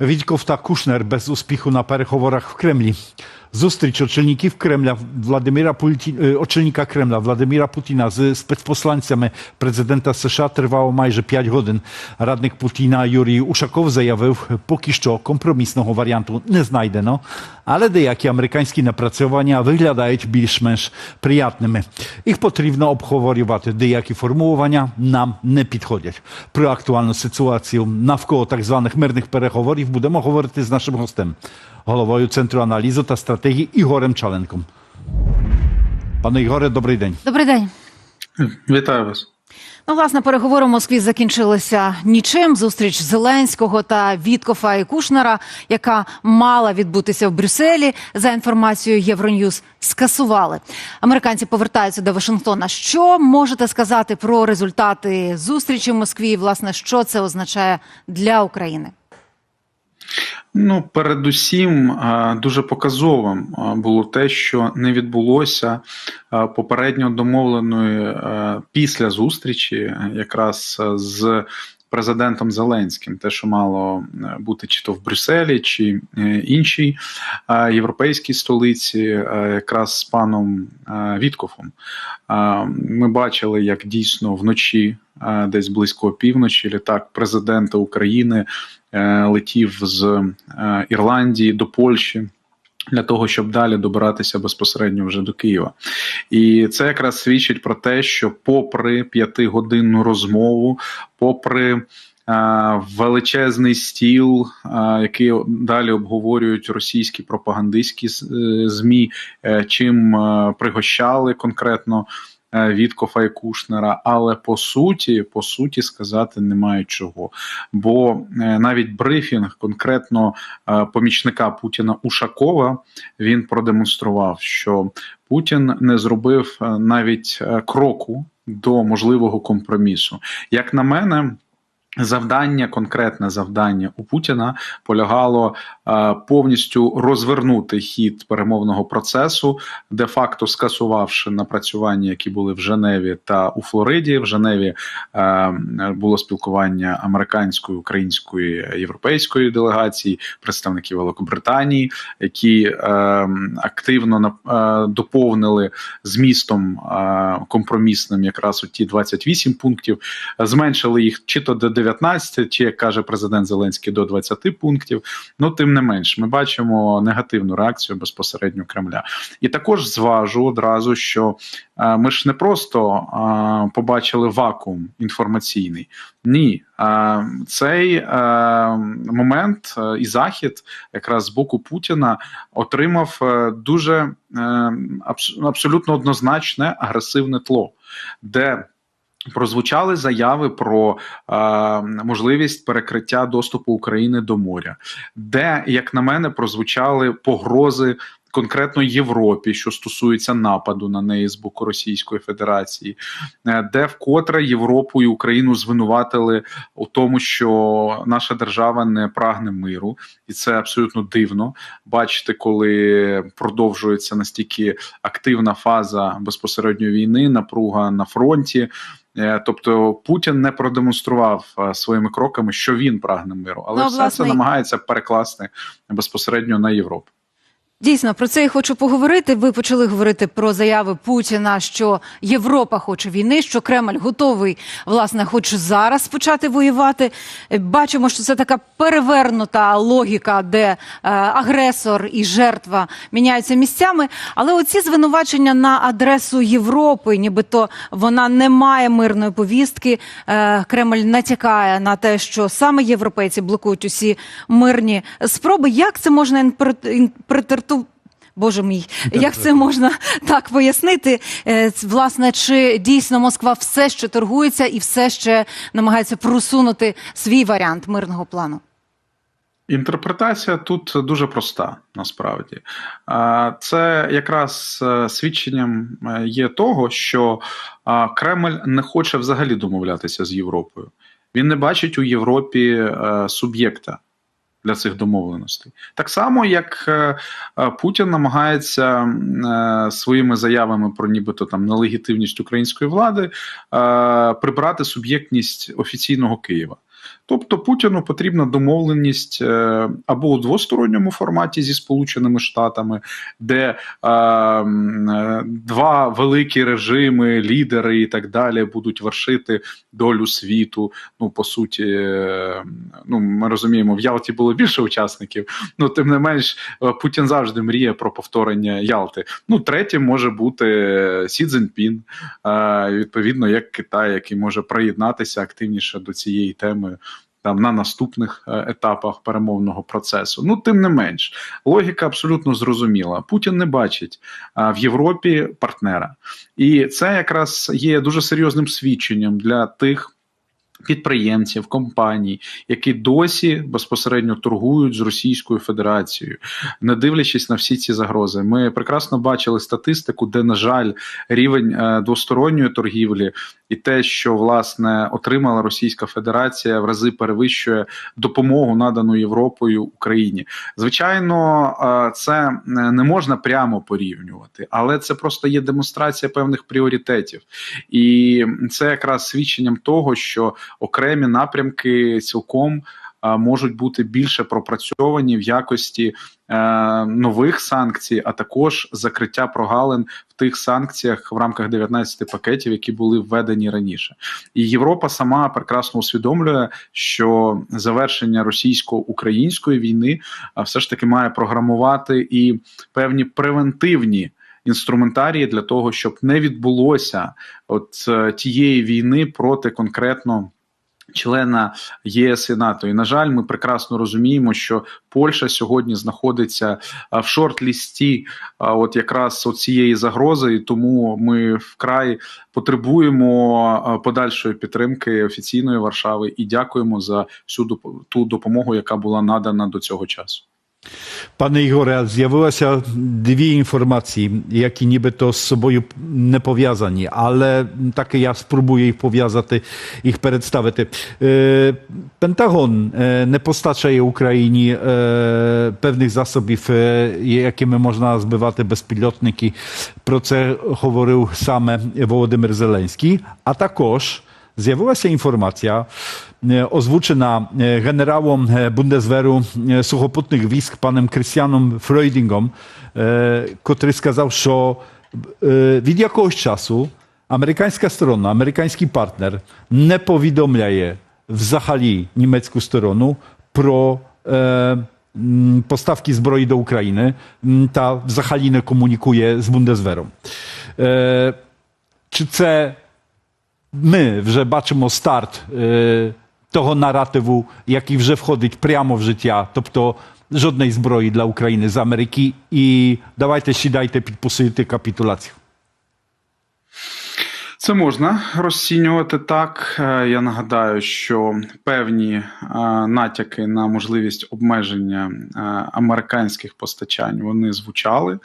Witkow Kuszner bez uspichu na perechoworach w Kremli Кремлі. Зустріч очільників Кремля Владимира Пульті... е, очільника Кремля Владимира Путіна з спецпосланцями президента США тривало майже 5 годин. Радник Путіна Юрій Ушаков заявив, поки що компромісного варіанту не знайдено, але деякі американські напрацювання виглядають більш-менш приятними. Їх потрібно обговорювати. Деякі формулювання нам не підходять. Про актуальну ситуацію навколо так званих мирних переговорів будемо говорити з нашим гостем, Головою Центру аналізу та стратегії Ігорем Чаленком. Пане Ігоре, добрий день. Добрий день. Вітаю вас. Ну, власне, переговори в Москві закінчилися нічим. Зустріч Зеленського та Віткофа і Кушнера, яка мала відбутися в Брюсселі, за інформацією Євроньюз, скасували. Американці повертаються до Вашингтона. Що можете сказати про результати зустрічі в Москві? І, власне, що це означає для України? Ну, передусім, дуже показовим було те, що не відбулося попередньо домовленої після зустрічі, е, якраз з президентом Зеленським, те, що мало е, бути чи то в Брюсселі, чи е, іншій європейській столиці, якраз з паном Віткофом. Ми бачили, як дійсно вночі, десь близько півночі, літак президента України е, летів з е, Ірландії до Польщі. Для того щоб далі добиратися безпосередньо вже до Києва, і це якраз свідчить про те, що, попри п'ятигодинну розмову, попри величезний стіл, який далі обговорюють російські пропагандистські е, змі, е, чим е, пригощали конкретно е, Віткофа і Кушнера, але по суті, по суті, сказати немає чого. Бо е, навіть брифінг конкретно е, помічника Путіна Ушакова він продемонстрував, що Путін не зробив навіть кроку до можливого компромісу. Як на мене. Завдання, конкретне завдання у Путіна полягало е, повністю розвернути хід перемовного процесу, де-факто скасувавши напрацювання, які були в Женеві та у Флориді. В Женеві е, було спілкування американської, української, європейської делегації, представників Великобританії, які е, активно е, доповнили змістом е, компромісним якраз от ті 28 пунктів, зменшили їх чи то до 19, чи як каже президент Зеленський, до 20 пунктів. Ну тим не менш, ми бачимо негативну реакцію безпосередньо Кремля. І також зважу одразу, що е, ми ж не просто е, побачили вакуум інформаційний. Ні, е, цей момент і захід, якраз з боку Путіна, отримав дуже абс- абсолютно однозначне агресивне тло, де Прозвучали заяви про е, можливість перекриття доступу України до моря, де, як на мене, прозвучали погрози конкретно Європі, що стосується нападу на неї з боку Російської Федерації, е, де вкотре Європу і Україну звинуватили у тому, що наша держава не прагне миру, і це абсолютно дивно бачити, коли продовжується настільки активна фаза безпосередньо війни, напруга на фронті. Е, Тобто Путін не продемонстрував е, своїми кроками, що він прагне миру, але Ну, все власне, це намагається перекласти безпосередньо на Європу. Дійсно, про це я хочу поговорити. Ви почали говорити про заяви Путіна, що Європа хоче війни, що Кремль готовий, власне, хоче зараз почати воювати. Бачимо, що це така перевернута логіка, де е, агресор і жертва міняються місцями. Але оці звинувачення на адресу Європи, нібито вона не має мирної повістки. Е, Кремль натякає на те, що саме європейці блокують усі мирні спроби. Як це можна інтерпретувати? Боже мій, як це можна так пояснити? Е, Власне, чи дійсно Москва все ще торгується і все ще намагається просунути свій варіант мирного плану? Інтерпретація тут дуже проста насправді. Це якраз е, свідченням е, є того, що Кремль не хоче взагалі домовлятися з Європою. Він не бачить у Європі суб'єкта для цих домовленостей. Так само, як е, е, Путін намагається е, своїми заявами про нібито там нелегітимність української влади прибрати суб'єктність офіційного Києва. Тобто Путіну потрібна домовленість е, або у двосторонньому форматі зі Сполученими Штатами, де е, е, два великі режими, лідери і так далі будуть вершити долю світу. Ну, по суті, е, ну ми розуміємо, в Ялті було більше учасників. Ну, тим не менш, Путін завжди мріє про повторення Ялти. Ну, третім може бути Сі Цзіньпін, е, відповідно, як Китай, який може приєднатися активніше до цієї теми. Там на наступних е, етапах перемовного процесу. Ну, тим не менш, логіка абсолютно зрозуміла. Путін не бачить а, в Європі партнера, і це якраз є дуже серйозним свідченням для тих. Підприємців, компаній, які досі безпосередньо торгують з Російською Федерацією, не дивлячись на всі ці загрози. Ми прекрасно бачили статистику, де, на жаль, рівень е, двосторонньої торгівлі і те, що власне отримала Російська Федерація, в рази перевищує допомогу надану Європою Україні. Звичайно, е, це не можна прямо порівнювати, але це просто є демонстрація певних пріоритетів, і це якраз свідченням того, що окремі напрямки цілком. е, Можуть бути більше пропрацьовані в якості е, нових санкцій, а також закриття прогалин в тих санкціях в рамках 19 пакетів, які були введені раніше. І Європа сама прекрасно усвідомлює, що завершення російсько-української війни все ж таки має програмувати і певні превентивні. Інструментарії для того, щоб не відбулося от е, тієї війни проти конкретно члена ЄС і НАТО. І на жаль, ми прекрасно розуміємо, що Польща сьогодні знаходиться в шорт-лісті от якраз цієї загрози, і тому ми вкрай потребуємо подальшої підтримки офіційної Варшави і дякуємо за всю ту допомогу, яка була надана до цього часу. Panie Igore, zjawiłyся dwie informacje, jakie niby to z sobą nie powiązani, ale takie ja spróbuję ich powiązać, ich przedstawić. E, Pentagon e, nie postачає Україні e, pewnych zasobів, e, якими можна збивати безпілотники. Про це говорив саме Володимир Зеленський, а також Zjawiła informacja E, ozwłóczyna e, generałom e, Bundeswehru suchoputnych wojsk panem Krystianom Freudingom, który skazał, że od jakiegoś czasu amerykańska strona, amerykański partner nie powiadomia wzahali niemiecką stronę pro postawki zbroi do Ukrainy. Ta w Zachalinę komunikuje z Bundeswehrą. Czy ce my, że baczymy start Того наративу, який вже входить прямо в життя, тобто жодної зброї для України з Америки, і давайте сідайте, підписуйте капітуляцію. Це можна розцінювати так. Е, Я нагадаю, що певні е, натяки на можливість обмеження е, американських постачань вони звучали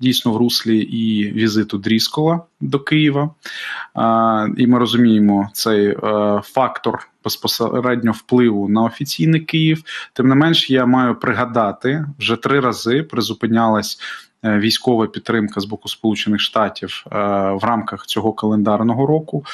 дійсно в руслі і візиту Дріскола до Києва. І ми розуміємо цей фактор безпосередньо впливу на офіційний Київ. Тим не менш, я маю пригадати вже три рази призупинялась. Е, Військова підтримка з боку Сполучених Штатів е, в рамках цього календарного року,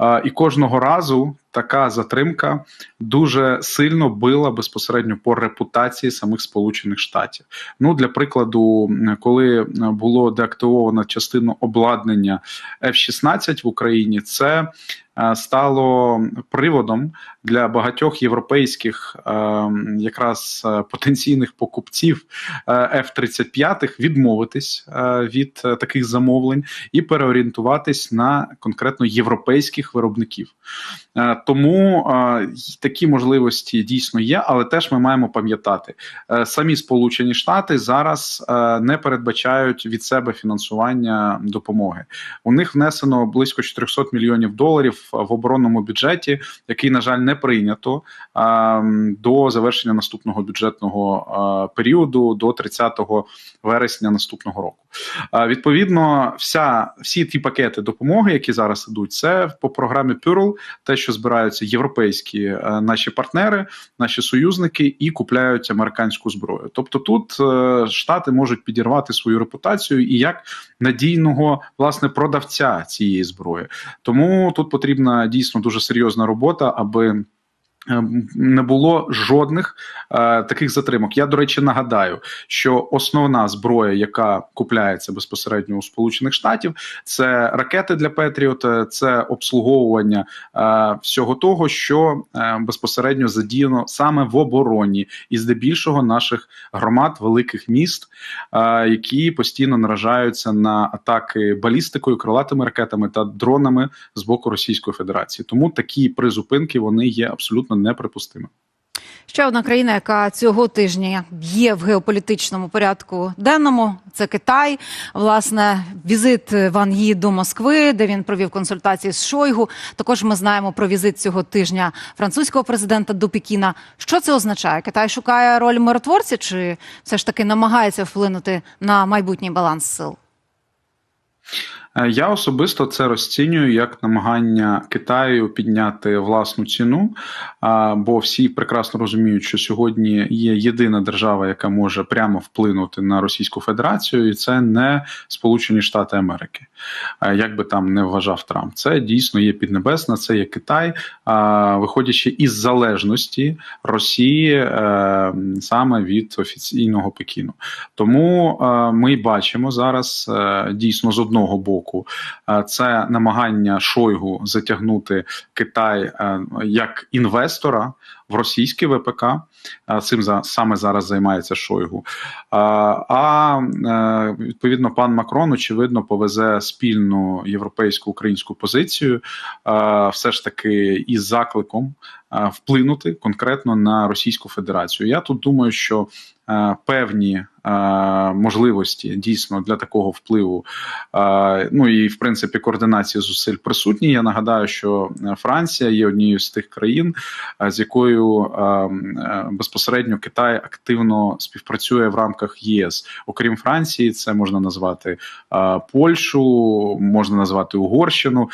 Е, і кожного разу така затримка дуже сильно била безпосередньо по репутації самих Сполучених Штатів. Ну для прикладу, коли було деактивовано частину обладнання F-16 в Україні, це е, стало приводом для багатьох європейських е, якраз е, потенційних покупців е, F-35 відмовитись від таких замовлень і переорієнтуватись на конкретно європейських виробників. Тому такі можливості дійсно є, але теж ми маємо пам'ятати, е, самі Сполучені Штати зараз е, не передбачають від себе фінансування допомоги. У них внесено близько 400 мільйонів доларів в оборонному бюджеті, який, на жаль, не прийнято до завершення наступного бюджетного періоду до 30 вересня наступного року. Відповідно, вся всі ті пакети допомоги, які зараз ідуть, це по програмі Pearl, те, що збираються європейські е, наші партнери, наші союзники і купляють американську зброю. Тобто, тут е, штати можуть підірвати свою репутацію і як надійного власне продавця цієї зброї. Тому тут потрібна дійсно дуже серйозна робота, аби не було жодних е, таких затримок. Я, до речі, нагадаю, що основна зброя, яка купляється безпосередньо у Сполучених Штатів, це ракети для Петріот, е, це обслуговування е, всього того, що е, безпосередньо задіяно саме в обороні, і здебільшого наших громад великих міст, е, які постійно наражаються на атаки балістикою, крилатими ракетами та дронами з боку Російської Федерації. Тому такі призупинки вони є абсолютно неприпустимими. Ще одна країна, яка цього тижня є в геополітичному порядку денному, це Китай. Власне, візит Ван Ї до Москви, де він провів консультації з Шойгу. Також ми знаємо про візит цього тижня французького президента до Пекіна. Що це означає? Китай шукає роль миротворця, чи все ж таки намагається вплинути на майбутній баланс сил? Е, Я особисто це розцінюю як намагання Китаю підняти власну ціну, бо всі прекрасно розуміють, що сьогодні є єдина держава, яка може прямо вплинути на Російську Федерацію, і це не Сполучені Штати Америки. Е, Як би там не вважав Трамп, це дійсно є Піднебесна, це є Китай, виходячи із залежності Росії е, саме від офіційного Пекіну. Тому ми бачимо зараз дійсно з одного боку е, це намагання Шойгу затягнути Китай е, як інвестора в російський ВПК. Е, Цим за саме зараз займається Шойгу. А, е, відповідно пан Макрон очевидно повезе спільну європейську українську позицію, е, все ж таки із закликом вплинути конкретно на Російську Федерацію. Я тут думаю, що певні можливості дійсно для такого впливу, ну і в принципі координації зусиль присутні. Я нагадаю, що Франція є однією з тих країн, з якою е, е, безпосередньо Китай активно співпрацює в рамках ЄС. Окрім Франції, це можна назвати Польщу, можна назвати Угорщину.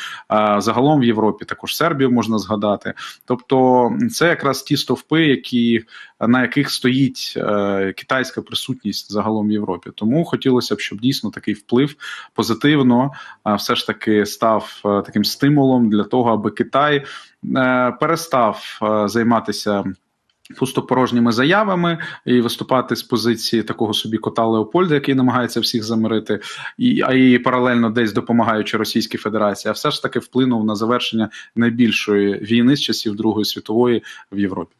Загалом в Європі також Сербію можна згадати. Тобто, це якраз ті стовпи, які на яких стоїть е, китайська присутність загалом в Європі. Тому хотілося б, щоб дійсно такий вплив позитивно все ж таки став е, таким стимулом для того, аби Китай перестав е, займатися. Пустопорожніми заявами і виступати з позиції такого собі кота Леопольда, який намагається всіх замирити, і а і паралельно десь допомагаючи Російській Федерації, а все ж таки вплинув на завершення найбільшої війни з часів Другої світової в Європі.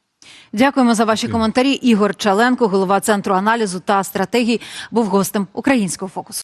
Дякуємо за ваші коментарі. Ігор Чаленко, голова центру аналізу та стратегій, був гостем українського фокусу.